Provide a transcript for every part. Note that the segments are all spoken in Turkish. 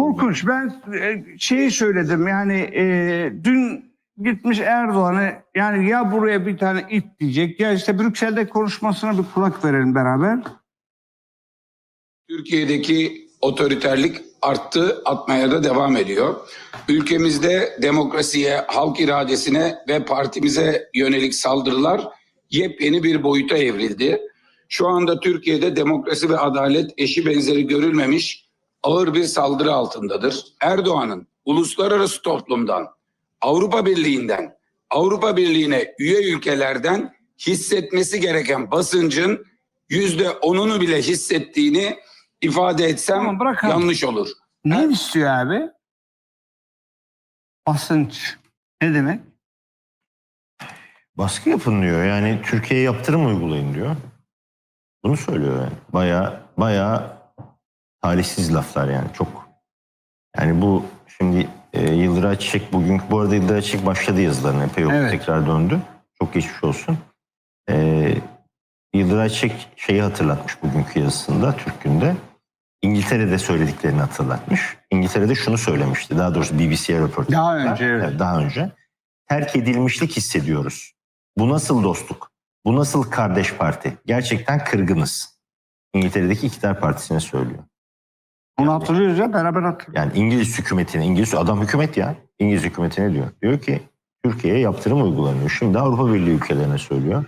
Korkunç. Ben e, şeyi söyledim yani e, dün gitmiş Erdoğan'ı yani ya buraya bir tane it diyecek ya işte Brüksel'de konuşmasına bir kulak verelim beraber. Türkiye'deki otoriterlik arttı, atmaya da devam ediyor. Ülkemizde demokrasiye, halk iradesine ve partimize yönelik saldırılar yepyeni bir boyuta evrildi. Şu anda Türkiye'de demokrasi ve adalet eşi benzeri görülmemiş ağır bir saldırı altındadır. Erdoğan'ın uluslararası toplumdan, Avrupa Birliği'nden, Avrupa Birliği'ne üye ülkelerden hissetmesi gereken basıncın yüzde onunu bile hissettiğini ifade etsem Tamam, bırak abi. yanlış olur. Ne istiyor abi? Basınç. Ne demek? Baskı yapın diyor. Yani Türkiye'ye yaptırım uygulayın diyor. Bunu söylüyor yani. Baya baya talihsiz laflar yani çok. Yani bu şimdi e, Yıldıray Çiçek bugün bu arada Yıldıray Çiçek başladı yazılarına epey oldu, Evet. tekrar döndü. Çok geçmiş olsun. E, Yıldıray Çiçek şeyi hatırlatmış bugünkü yazısında Türk Gün'de. İngiltere'de söylediklerini hatırlatmış. İngiltere'de şunu söylemişti. Daha doğrusu BBC'ye röportaj. Daha önce, evet. Evet, daha önce. Terk edilmişlik hissediyoruz. Bu nasıl dostluk? Bu nasıl kardeş parti? Gerçekten kırgınız. İngiltere'deki iktidar partisine söylüyor. Onu hatırlıyoruz ya beraber hatırlıyoruz. Yani İngiliz hükümetine, İngiliz adam hükümet ya. İngiliz hükümetine diyor. Diyor ki Türkiye'ye yaptırım uygulanıyor. Şimdi Avrupa Birliği ülkelerine söylüyor.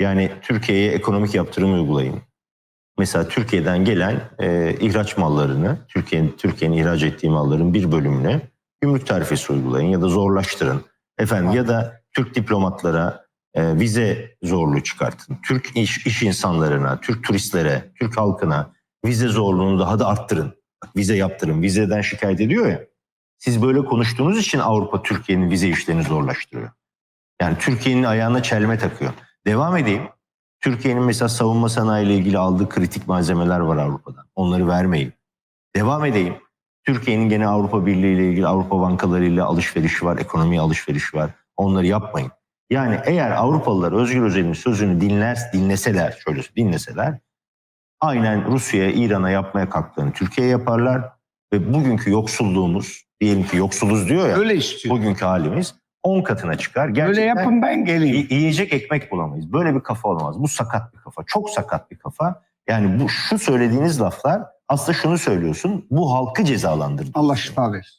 Yani Türkiye'ye ekonomik yaptırım uygulayın. Mesela Türkiye'den gelen e, ihraç mallarını, Türkiye'nin Türkiye'nin ihraç ettiği malların bir bölümüne gümrük tarifesi uygulayın ya da zorlaştırın. Efendim ya da Türk diplomatlara e, vize zorluğu çıkartın. Türk iş, iş insanlarına, Türk turistlere, Türk halkına vize zorluğunu daha da arttırın. Vize yaptırın. Vizeden şikayet ediyor ya. Siz böyle konuştuğunuz için Avrupa Türkiye'nin vize işlerini zorlaştırıyor. Yani Türkiye'nin ayağına çelme takıyor. Devam edeyim. Türkiye'nin mesela savunma sanayi ile ilgili aldığı kritik malzemeler var Avrupa'dan. Onları vermeyin. Devam edeyim. Türkiye'nin gene Avrupa Birliği ile ilgili Avrupa bankalarıyla alışverişi var, ekonomiye alışverişi var. Onları yapmayın. Yani eğer Avrupalılar Özgür Özel'in sözünü dinler, dinleseler, şöyle dinleseler, aynen Rusya'ya, İran'a yapmaya kalktığını Türkiye'ye yaparlar ve bugünkü yoksulluğumuz, diyelim ki yoksuluz diyor ya, Öyle istiyor. bugünkü halimiz 10 katına çıkar. Gerçekten Öyle yapın ben geleyim. yiyecek ekmek bulamayız. Böyle bir kafa olmaz. Bu sakat bir kafa. Çok sakat bir kafa. Yani bu şu söylediğiniz laflar aslında şunu söylüyorsun. Bu halkı cezalandırdı. Allah şifa versin.